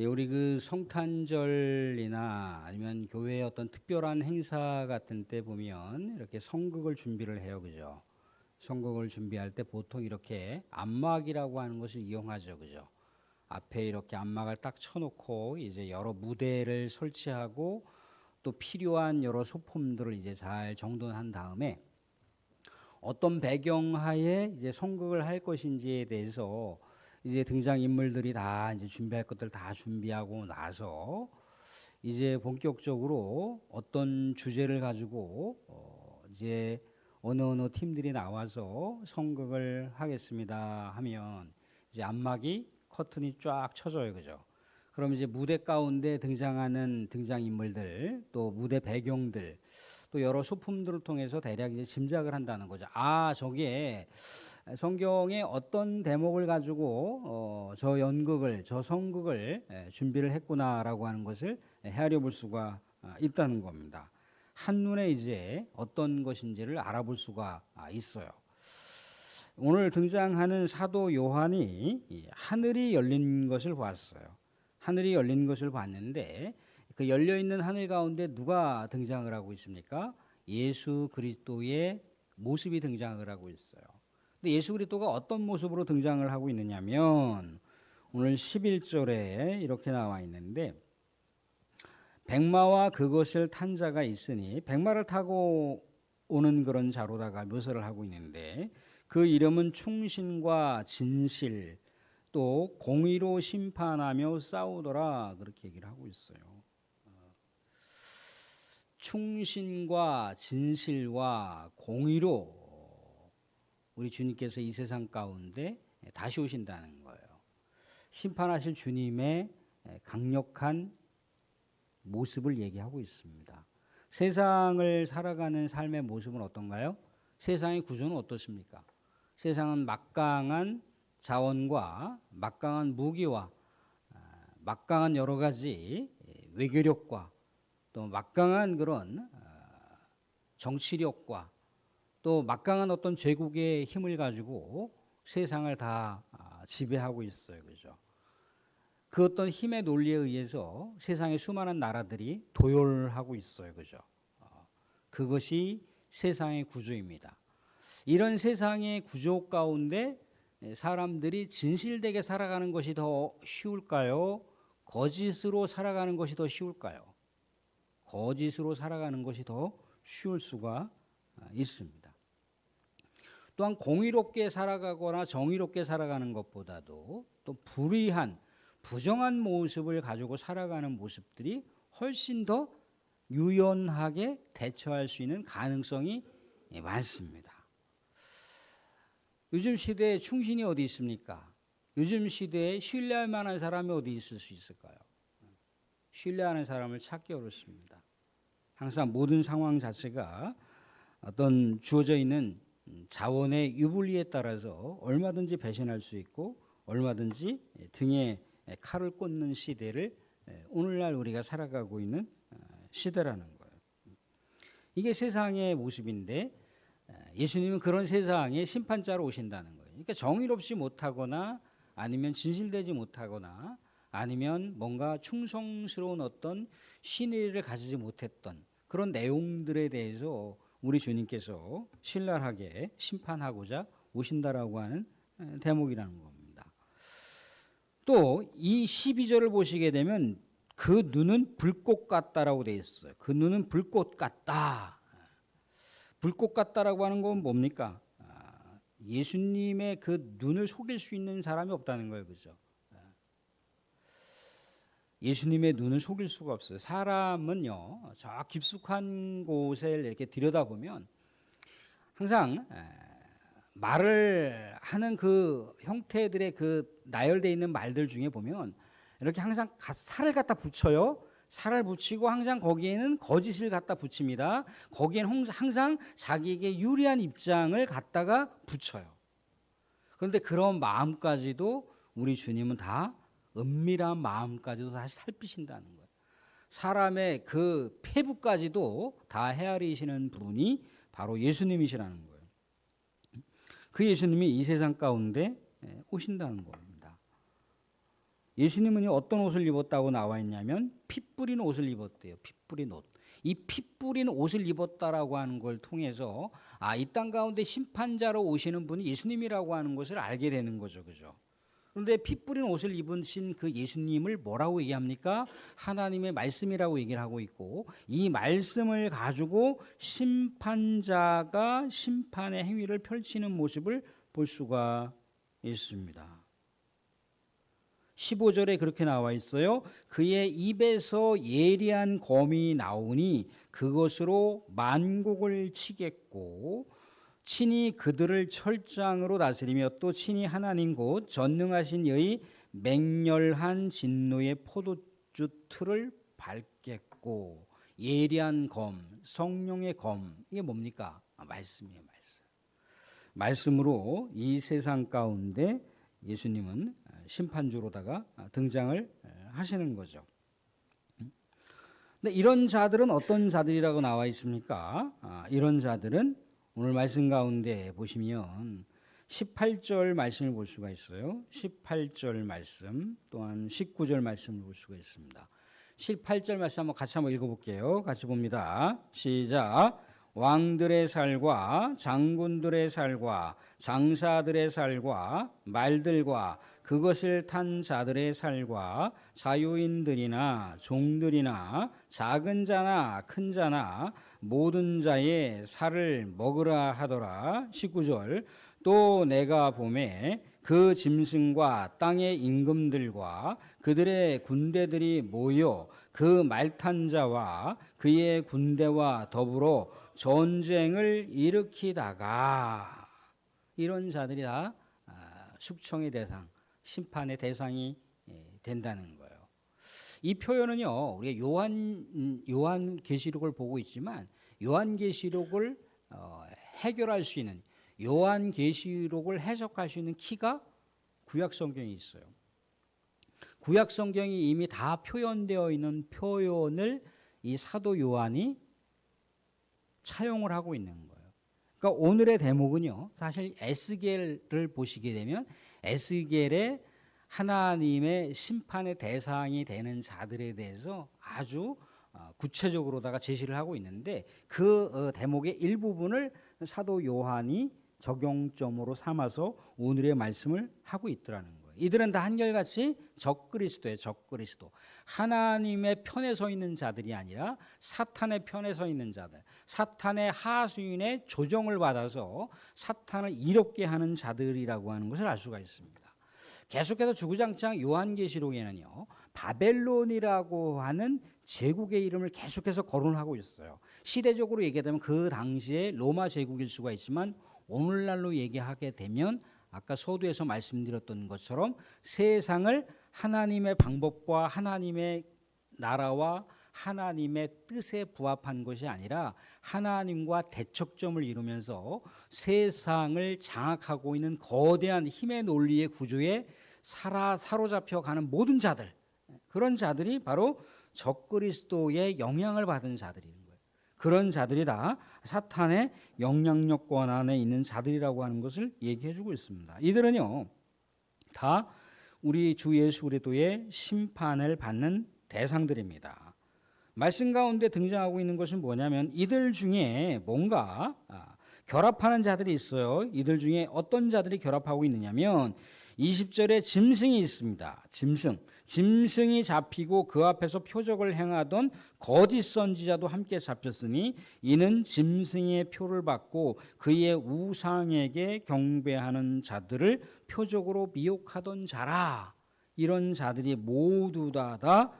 예, 우리 그 성탄절이나 아니면 교회의 어떤 특별한 행사 같은 때 보면 이렇게 성극을 준비를 해요, 그죠? 성극을 준비할 때 보통 이렇게 안막이라고 하는 것을 이용하죠, 그죠? 앞에 이렇게 안막을 딱 쳐놓고 이제 여러 무대를 설치하고 또 필요한 여러 소품들을 이제 잘 정돈한 다음에 어떤 배경 하에 이제 성극을 할 것인지에 대해서 이제 등장 인물들이 다 이제 준비할 것들 다 준비하고 나서 이제 본격적으로 어떤 주제를 가지고 어 이제 어느 어느 팀들이 나와서 성극을 하겠습니다 하면 이제 안막이 커튼이 쫙 쳐져요, 그죠? 그럼 이제 무대 가운데 등장하는 등장 인물들 또 무대 배경들 또 여러 소품들을 통해서 대략 이제 짐작을 한다는 거죠. 아, 저게 성경의 어떤 대목을 가지고 어, 저 연극을 저 성극을 예, 준비를 했구나라고 하는 것을 헤아려 볼 수가 아, 있다는 겁니다. 한눈에 이제 어떤 것인지를 알아볼 수가 아, 있어요. 오늘 등장하는 사도 요한이 이 하늘이 열린 것을 보았어요. 하늘이 열린 것을 봤는데 그 열려 있는 하늘 가운데 누가 등장을 하고 있습니까? 예수 그리스도의 모습이 등장을 하고 있어요. 근데 예수 그리스도가 어떤 모습으로 등장을 하고 있느냐면 오늘 11절에 이렇게 나와 있는데 백마와 그것을 탄 자가 있으니 백마를 타고 오는 그런 자로다가 묘사를 하고 있는데 그 이름은 충신과 진실 또 공의로 심판하며 싸우더라 그렇게 얘기를 하고 있어요. 어, 충신과 진실과 공의로 우리 주님께서 이 세상 가운데 다시 오신다는 거예요. 심판하실 주님의 강력한 모습을 얘기하고 있습니다. 세상을 살아가는 삶의 모습은 어떤가요? 세상의 구조는 어떻습니까? 세상은 막강한 자원과 막강한 무기와 아, 막강한 여러 가지 외교력과 또 막강한 그런 아, 정치력과 또 막강한 어떤 제국의 힘을 가지고 세상을 다 아, 지배하고 있어요. 그죠? 그 어떤 힘의 논리에 의해서 세상의 수많은 나라들이 도열하고 있어요. 그죠? 어, 그것이 세상의 구조입니다. 이런 세상의 구조 가운데 사람들이 진실되게 살아가는 것이 더 쉬울까요? 거짓으로 살아가는 것이 더 쉬울까요? 거짓으로 살아가는 것이 더 쉬울 수가 있습니다. 또한 공의롭게 살아가거나 정의롭게 살아가는 것보다도 또 불의한 부정한 모습을 가지고 살아가는 모습들이 훨씬 더 유연하게 대처할 수 있는 가능성이 많습니다. 요즘 시대에 충신이 어디 있습니까? 요즘 시대에 신뢰할 만한 사람이 어디 있을 수 있을까요? 신뢰하는 사람을 찾기 어렵습니다. 항상 모든 상황 자체가 어떤 주어져 있는 자원의 유불리에 따라서 얼마든지 배신할 수 있고 얼마든지 등에 칼을 꽂는 시대를 오늘날 우리가 살아가고 있는 어, 시대라는 거예요. 이게 세상의 모습인데 예수님은 그런 세상에 심판자로 오신다는 거예요. 그러니까 정의롭지 못하거나 아니면 진실되지 못하거나 아니면 뭔가 충성스러운 어떤 신의를 가지지 못했던 그런 내용들에 대해서 우리 주님께서 신랄하게 심판하고자 오신다라고 하는 대목이라는 겁니다. 또 이 12절을 보시게 되면 그 눈은 불꽃 같다라고 되어 있어요. 그 눈은 불꽃 같다. 불꽃 같다라고 하는 건 뭡니까? 아, 예수님의 그 눈을 속일 수 있는 사람이 없다는 거예요. 그죠? 예수님의 눈을 속일 수가 없어요. 사람은요, 저 깊숙한 곳에 이렇게 들여다보면 항상 말을 하는 그 형태들의 그 나열되어 있는 말들 중에 보면 이렇게 항상 살을 갖다 붙여요. 살을 붙이고 항상 거기에는 거짓을 갖다 붙입니다. 거기에는 항상 자기에게 유리한 입장을 갖다가 붙여요. 그런데 그런 마음까지도 우리 주님은 다 은밀한 마음까지도 다시 살피신다는 거예요. 사람의 그 폐부까지도 다 헤아리시는 분이 바로 예수님이시라는 거예요. 그 예수님이 이 세상 가운데 오신다는 겁니다. 예수님은 어떤 옷을 입었다고 나와 있냐면 피 뿌린 옷을 입었대요. 피 뿌린 옷. 이피 뿌린 옷을 입었다라고 하는 걸 통해서 아, 이 땅 가운데 심판자로 오시는 분이 예수님이라고 하는 것을 알게 되는 거죠. 그죠? 그런데 피 뿌린 옷을 입으신 그 예수님을 뭐라고 얘기합니까? 하나님의 말씀이라고 얘기를 하고 있고 이 말씀을 가지고 심판자가 심판의 행위를 펼치는 모습을 볼 수가 있습니다. 15절에 그렇게 나와 있어요. 그의 입에서 예리한 검이 나오니 그것으로 만국을 치겠고 친히 그들을 철장으로 다스리며 또 친히 하나님 곧 전능하신 이의 맹렬한 진노의 포도주 틀을 밟겠고 예리한 검, 성령의 검 이게 뭡니까? 아, 말씀이에요, 말씀. 말씀으로 이 세상 가운데 예수님은 심판주로다가 등장을 하시는 거죠. 근데 이런 자들은 어떤 자들이라고 나와 있습니까? 아, 이런 자들은 오늘 말씀 가운데 보시면 18절 말씀을 볼 수가 있어요. 18절 말씀 또한 19절 말씀을 볼 수가 있습니다. 18절 말씀 한번 같이 한번 읽어볼게요. 같이 봅니다. 시작. 왕들의 살과 장군들의 살과 장사들의 살과 말들과 그것을 탄 자들의 살과 자유인들이나 종들이나 작은 자나 큰 자나 모든 자의 살을 먹으라 하더라. 19절 또 내가 봄에 그 짐승과 땅의 임금들과 그들의 군대들이 모여 그 말탄 자와 그의 군대와 더불어 전쟁을 일으키다가 이런 자들이 다 아, 숙청의 대상, 심판의 대상이 예, 된다는. 이 표현은요, 우리가 요한 음, 요한 계시록을 보고 있지만 요한 계시록을 어, 해결할 수 있는 요한 계시록을 해석할 수 있는 키가 구약 성경에 있어요. 구약 성경이 이미 다 표현되어 있는 표현을 이 사도 요한이 차용을 하고 있는 거예요. 그러니까 오늘의 대목은요. 사실 에스겔을 보시게 되면 에스겔의 하나님의 심판의 대상이 되는 자들에 대해서 아주 어, 구체적으로다가 제시를 하고 있는데 그 어, 대목의 일부분을 사도 요한이 적용점으로 삼아서 오늘의 말씀을 하고 있더라는 거예요. 이들은 다 한결같이 적그리스도예요. 적그리스도. 하나님의 편에 서 있는 자들이 아니라 사탄의 편에 서 있는 자들. 사탄의 하수인의 조정을 받아서 사탄을 이롭게 하는 자들이라고 하는 것을 알 수가 있습니다. 계속해서 주구장창 요한계시록에는요. 바벨론이라고 하는 제국의 이름을 계속해서 거론하고 있어요. 시대적으로 얘기하면 그 당시에 로마 제국일 수가 있지만 오늘날로 얘기하게 되면 아까 서두에서 말씀드렸던 것처럼 세상을 하나님의 방법과 하나님의 나라와 하나님의 뜻에 부합한 것이 아니라 하나님과 대척점을 이루면서 세상을 장악하고 있는 거대한 힘의 논리의 구조에 살아 사로잡혀 가는 모든 자들 그런 자들이 바로 적그리스도의 영향을 받은 자들인 거예요. 그런 자들이 다 사탄의 영향력권 안에 있는 자들이라고 하는 것을 얘기해 주고 있습니다. 이들은요. 다 우리 주 예수 그리스도의 심판을 받는 대상들입니다. 말씀 가운데 등장하고 있는 것은 뭐냐면 이들 중에 뭔가 아, 결합하는 자들이 있어요. 이들 중에 어떤 자들이 결합하고 있느냐면 20절에 짐승이 있습니다. 짐승. 짐승이 잡히고 그 앞에서 표적을 행하던 거짓 선지자도 함께 잡혔으니 이는 짐승의 표를 받고 그의 우상에게 경배하는 자들을 표적으로 미혹하던 자라. 이런 자들이 모두 다, 다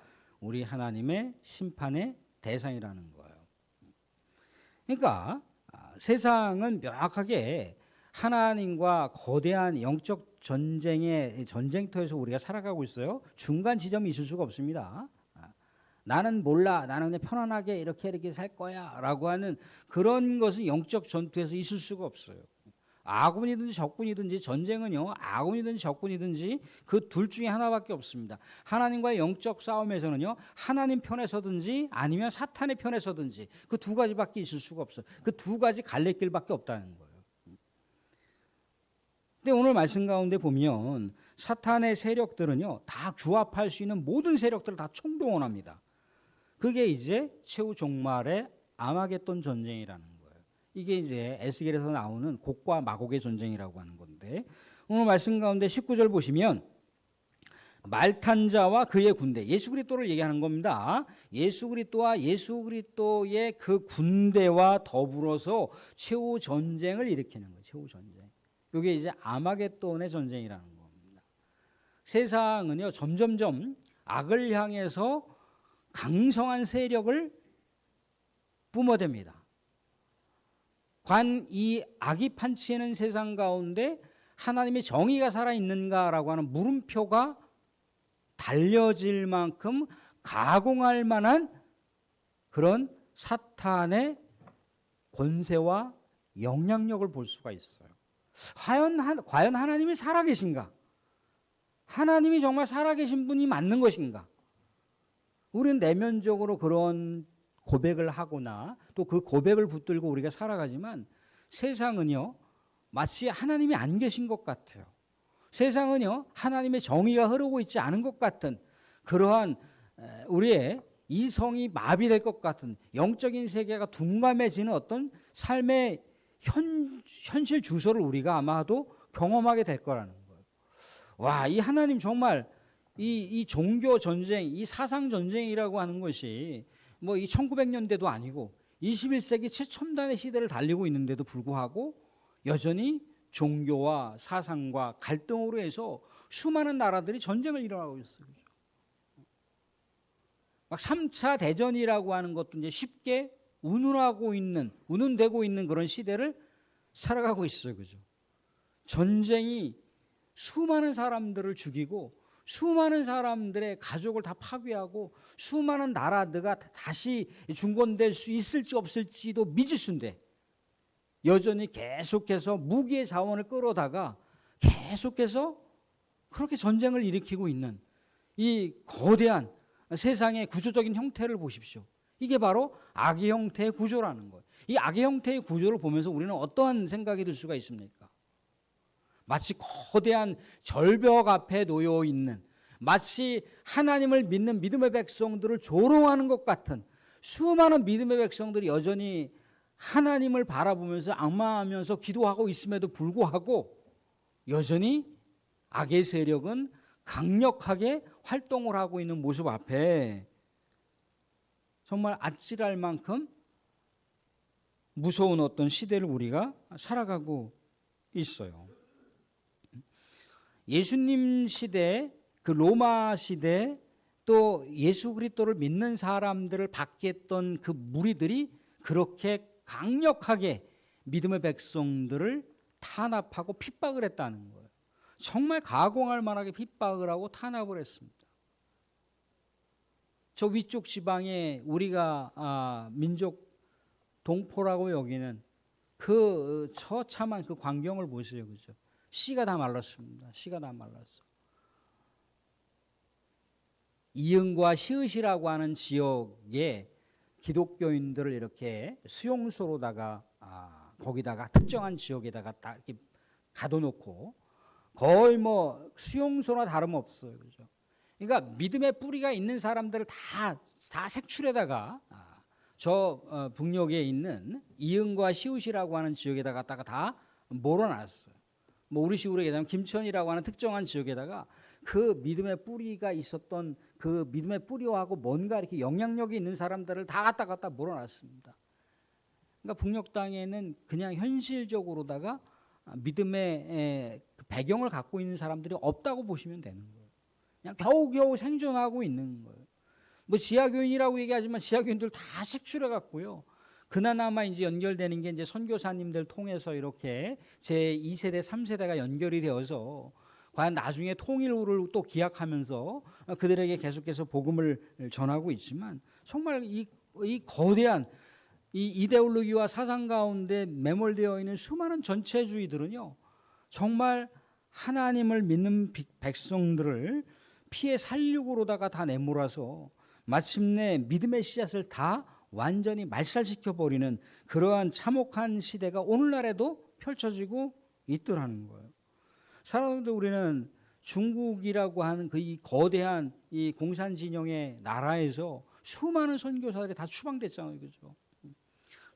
우리 하나님의 심판의 대상이라는 거예요. 그러니까 아, 세상은 명확하게 하나님과 거대한 영적 전쟁의 전쟁터에서 우리가 살아가고 있어요. 중간 지점이 있을 수가 없습니다. 아, 나는 몰라, 나는 그냥 편안하게 이렇게 이렇게 살 거야 라고 하는 그런 것은 영적 전투에서 있을 수가 없어요. 아군이든지 적군이든지 전쟁은요 아군이든지 적군이든지 그 둘 중에 하나밖에 없습니다. 하나님과의 영적 싸움에서는요 하나님 편에 서든지 아니면 사탄의 편에 서든지 그 두 가지밖에 있을 수가 없어요. 그 두 가지 갈래길밖에 없다는 거예요. 근데 오늘 말씀 가운데 보면 사탄의 세력들은요, 다 규합할 수 있는 모든 세력들을 다 총동원합니다. 그게 이제 최후 종말의 아마겟돈 전쟁이라는 거예요. 이게 이제 에스겔에서 나오는 곡과 마곡의 전쟁이라고 하는 건데 오늘 말씀 가운데 19절 보시면 말탄 자와 그의 군대 예수 그리스도를 얘기하는 겁니다. 예수 그리스도와 예수 그리스도의 그 군대와 더불어서 최후 전쟁을 일으키는 거예요. 최후 전쟁. 이게 이제 아마겟돈의 전쟁이라는 겁니다. 세상은요 점점점 악을 향해서 강성한 세력을 뿜어댑니다. 관 이 악이 판치는 세상 가운데 하나님의 정의가 살아 있는가라고 하는 물음표가 달려질 만큼 가공할 만한 그런 사탄의 권세와 영향력을 볼 수가 있어요. 과연, 하- 과연 하나님이 살아계신가? 하나님이 정말 살아계신 분이 맞는 것인가? 우리는 내면적으로 그런 고백을 하거나 또 그 고백을 붙들고 우리가 살아가지만 세상은요, 마치 하나님이 안 계신 것 같아요. 세상은요, 하나님의 정의가 흐르고 있지 않은 것 같은 그러한 에, 우리의 이성이 마비될 것 같은 영적인 세계가 둔감해지는 어떤 삶의 현, 현실 주소를 우리가 아마도 경험하게 될 거라는 거예요. 와, 이 하나님 정말 이, 이 종교 전쟁, 이 사상 전쟁이라고 하는 것이 뭐 이 1900년대도 아니고 21세기 최첨단의 시대를 달리고 있는데도 불구하고 여전히 종교와 사상과 갈등으로 해서 수많은 나라들이 전쟁을 일어나고 있어요. 막 3차 대전이라고 하는 것도 이제 쉽게 운운하고 있는, 운운되고 있는 그런 시대를 살아가고 있어요. 그죠? 전쟁이 수많은 사람들을 죽이고 수많은 사람들의 가족을 다 파괴하고 수많은 나라들가 다시 중건될 수 있을지 없을지도 미지수인데 여전히 계속해서 무기의 자원을 끌어다가 계속해서 그렇게 전쟁을 일으키고 있는 이 거대한 세상의 구조적인 형태를 보십시오. 이게 바로 악의 형태의 구조라는 거예요. 이 악의 형태의 구조를 보면서 우리는 어떠한 생각이 들 수가 있습니까? 마치 거대한 절벽 앞에 놓여 있는 마치 하나님을 믿는 믿음의 백성들을 조롱하는 것 같은 수많은 믿음의 백성들이 여전히 하나님을 바라보면서 악마하면서 기도하고 있음에도 불구하고 여전히 악의 세력은 강력하게 활동을 하고 있는 모습 앞에 정말 아찔할 만큼 무서운 어떤 시대를 우리가 살아가고 있어요. 예수님 시대, 그 로마 시대 또 예수 그리스도를 믿는 사람들을 받겠던 그 무리들이 그렇게 강력하게 믿음의 백성들을 탄압하고 핍박을 했다는 거예요. 정말 가공할 만하게 핍박을 하고 탄압을 했습니다. 저 위쪽 지방에 우리가 아, 민족 동포라고 여기는 그 처참한 그 광경을 보세요, 그죠? 씨가 다 말랐습니다. 씨가 다 말랐어. 이응과 시읒이라고 하는 지역에 기독교인들을 이렇게 수용소로다가 아, 거기다가 특정한 지역에다가 딱 이렇게 가둬놓고 거의 뭐 수용소나 다름없어요, 그죠? 그러니까 믿음의 뿌리가 있는 사람들을 다 다 색출에다가 아, 저 어, 북녘에 있는 이응과 시읒이라고 하는 지역에다 갖다가 다 몰아놨어요. 뭐 우리 식으로 얘기하면 김천이라고 하는 특정한 지역에다가 그 믿음의 뿌리가 있었던 그 믿음의 뿌리하고 뭔가 이렇게 영향력이 있는 사람들을 다 갖다 갖다 몰아놨습니다. 그러니까 북녘 땅에는 그냥 현실적으로다가 믿음의 에, 그 배경을 갖고 있는 사람들이 없다고 보시면 되는 거예요. 그냥 겨우겨우 생존하고 있는 거예요. 뭐 지하교인이라고 얘기하지만 지하교인들 다 색출해 갖고요. 그나마 이제 연결되는 게 이제 선교사님들 통해서 이렇게 제 2세대, 3세대가 연결이 되어서 과연 나중에 통일후를 또 기약하면서 그들에게 계속해서 복음을 전하고 있지만 정말 이, 이 거대한 이 이데올로기와 사상 가운데 매몰되어 있는 수많은 전체주의들은요 정말 하나님을 믿는 비- 백성들을 피해 살육으로다가 다 내몰아서 마침내 믿음의 씨앗을 다 완전히 말살시켜 버리는 그러한 참혹한 시대가 오늘날에도 펼쳐지고 있더라는 거예요. 사람들 우리는 중국이라고 하는 그 이 거대한 이 공산 진영의 나라에서 수많은 선교사들이 다 추방됐잖아요, 그죠?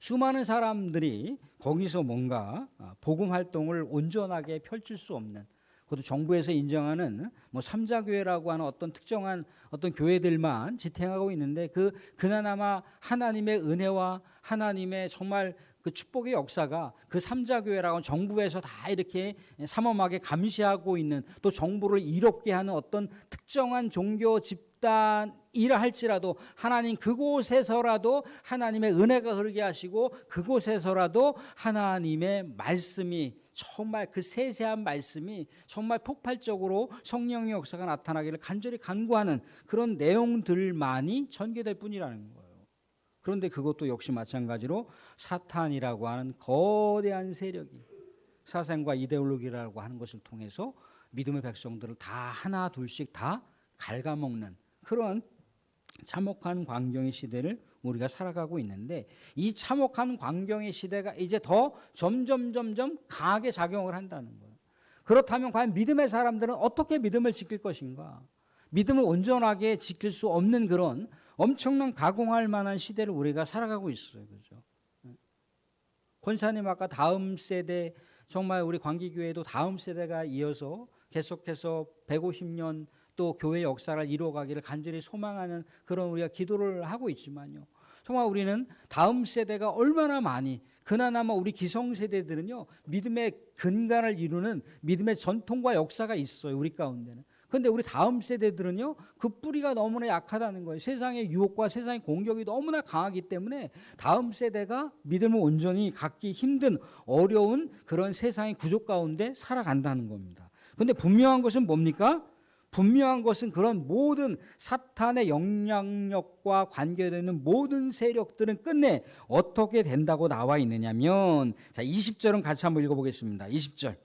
수많은 사람들이 거기서 뭔가 아, 복음 활동을 온전하게 펼칠 수 없는 그것도 정부에서 인정하는 뭐 삼자교회라고 하는 어떤 특정한 어떤 교회들만 지탱하고 있는데 그 그나마 하나님의 은혜와 하나님의 정말 그 축복의 역사가 그 삼자교회라고 정부에서 다 이렇게 삼엄하게 감시하고 있는 또 정부를 이롭게 하는 어떤 특정한 종교 집 단이라 할지라도 하나님 그곳에서라도 하나님의 은혜가 흐르게 하시고 그곳에서라도 하나님의 말씀이 정말 그 세세한 말씀이 정말 폭발적으로 성령의 역사가 나타나기를 간절히 간구하는 그런 내용들만이 전개될 뿐이라는 거예요. 그런데 그것도 역시 마찬가지로 사탄이라고 하는 거대한 세력이 사상과 이데올로기라고 하는 것을 통해서 믿음의 백성들을 다 하나 둘씩 다 갉아먹는 그런 참혹한 광경의 시대를 우리가 살아가고 있는데 이 참혹한 광경의 시대가 이제 더 점점 점점 강하게 작용을 한다는 거예요. 그렇다면 과연 믿음의 사람들은 어떻게 믿음을 지킬 것인가? 믿음을 온전하게 지킬 수 없는 그런 엄청난 가공할 만한 시대를 우리가 살아가고 있어요. 그죠? 권사님 아까 다음 세대 정말 우리 광기교회도 다음 세대가 이어서 계속해서 150년 또 교회 역사를 이루어가기를 간절히 소망하는 그런 우리가 기도를 하고 있지만요. 정말 우리는 다음 세대가 얼마나 많이 그나마 우리 기성 세대들은요 믿음의 근간을 이루는 믿음의 전통과 역사가 있어요 우리 가운데는. 근데 우리 다음 세대들은요 그 뿌리가 너무나 약하다는 거예요. 세상의 유혹과 세상의 공격이 너무나 강하기 때문에 다음 세대가 믿음을 온전히 갖기 힘든 어려운 그런 세상의 구조 가운데 살아간다는 겁니다. 근데 분명한 것은 뭡니까? 분명한 것은 그런 모든 사탄의 영향력과 관계되는 모든 세력들은 끝내 어떻게 된다고 나와 있느냐면 자 20절은 같이 한번 읽어보겠습니다. 20절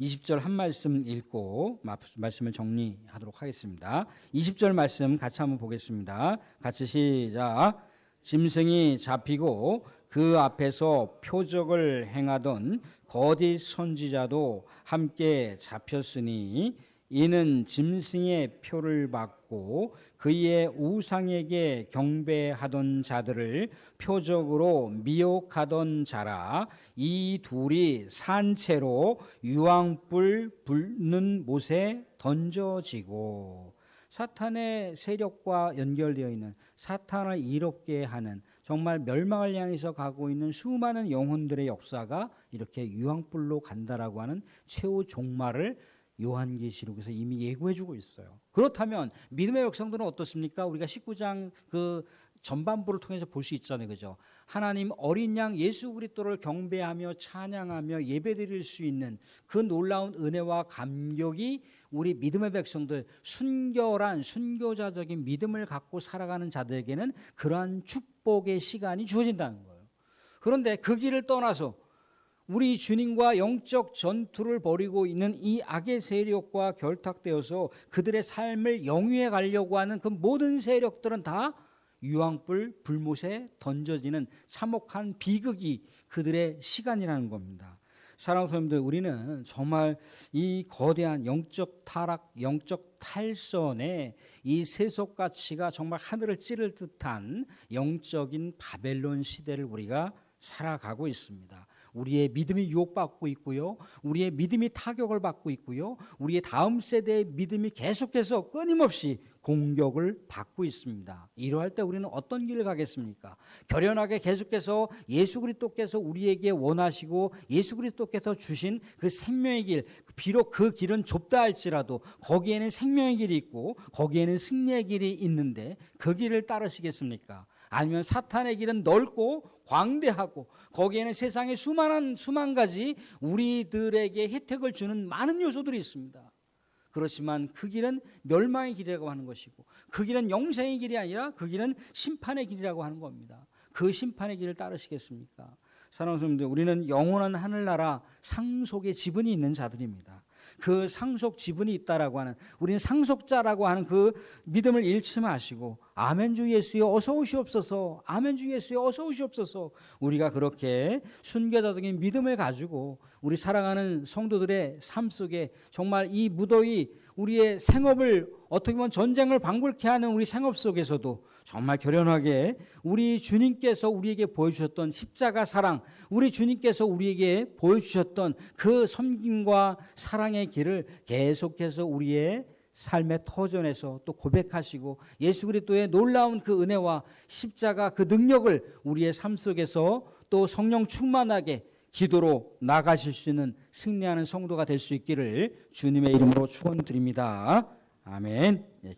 20절 한 말씀 읽고 말씀을 정리하도록 하겠습니다. 20절 말씀 같이 한번 보겠습니다. 같이 시작. 짐승이 잡히고 그 앞에서 표적을 행하던 거짓 선지자도 함께 잡혔으니 이는 짐승의 표를 받고 그의 우상에게 경배하던 자들을 표적으로 미혹하던 자라 이 둘이 산채로 유황불 불는 못에 던져지고 사탄의 세력과 연결되어 있는 사탄을 이롭게 하는 정말 멸망을 향해서 가고 있는 수많은 영혼들의 역사가 이렇게 유황불로 간다라고 하는 최후 종말을 요한계시록에서 이미 예고해주고 있어요. 그렇다면 믿음의 백성들은 어떻습니까? 우리가 19장 그 전반부를 통해서 볼 수 있잖아요, 그죠? 하나님 어린 양 예수 그리스도를 경배하며 찬양하며 예배드릴 수 있는 그 놀라운 은혜와 감격이 우리 믿음의 백성들 순결한 순교자적인 믿음을 갖고 살아가는 자들에게는 그러한 축복의 시간이 주어진다는 거예요. 그런데 그 길을 떠나서 우리 주님과 영적 전투를 벌이고 있는 이 악의 세력과 결탁되어서 그들의 삶을 영위해 가려고 하는 그 모든 세력들은 다 유황불 불못에 던져지는 참혹한 비극이 그들의 시간이라는 겁니다. 사랑하는 성도들 우리는 정말 이 거대한 영적 타락, 영적 탈선의 이 세속 가치가 정말 하늘을 찌를 듯한 영적인 바벨론 시대를 우리가 살아가고 있습니다. 우리의 믿음이 유혹받고 있고요. 우리의 믿음이 타격을 받고 있고요. 우리의 다음 세대의 믿음이 계속해서 끊임없이 공격을 받고 있습니다. 이러할 때 우리는 어떤 길을 가겠습니까? 결연하게 계속해서 예수 그리스도께서 우리에게 원하시고 예수 그리스도께서 주신 그 생명의 길, 비록 그 길은 좁다 할지라도 거기에는 생명의 길이 있고 거기에는 승리의 길이 있는데 그 길을 따르시겠습니까? 아니면 사탄의 길은 넓고 광대하고 거기에는 세상의 수많은 수만 가지 우리들에게 혜택을 주는 많은 요소들이 있습니다. 그렇지만 그 길은 멸망의 길이라고 하는 것이고 그 길은 영생의 길이 아니라 그 길은 심판의 길이라고 하는 겁니다. 그 심판의 길을 따르시겠습니까? 사랑하는 성도들 우리는 영원한 하늘나라 상속의 지분이 있는 자들입니다. 그 상속 지분이 있다라고 하는 우리는 상속자라고 하는 그 믿음을 잃지 마시고 아멘 주 예수여 어서 오시옵소서 아멘 주 예수여 어서 오시옵소서. 우리가 그렇게 순교자적인 믿음을 가지고 우리 사랑하는 성도들의 삶 속에 정말 이 무더위 우리의 생업을 어떻게 보면 전쟁을 방불케 하는 우리 생업 속에서도 정말 결연하게 우리 주님께서 우리에게 보여주셨던 십자가 사랑, 우리 주님께서 우리에게 보여주셨던 그 섬김과 사랑의 길을 계속해서 우리의 삶의 터전에서 또 고백하시고 예수 그리스도의 놀라운 그 은혜와 십자가 그 능력을 우리의 삶 속에서 또 성령 충만하게 기도로 나가실 수 있는 승리하는 성도가 될 수 있기를 주님의 이름으로 축원드립니다. 아멘. 예,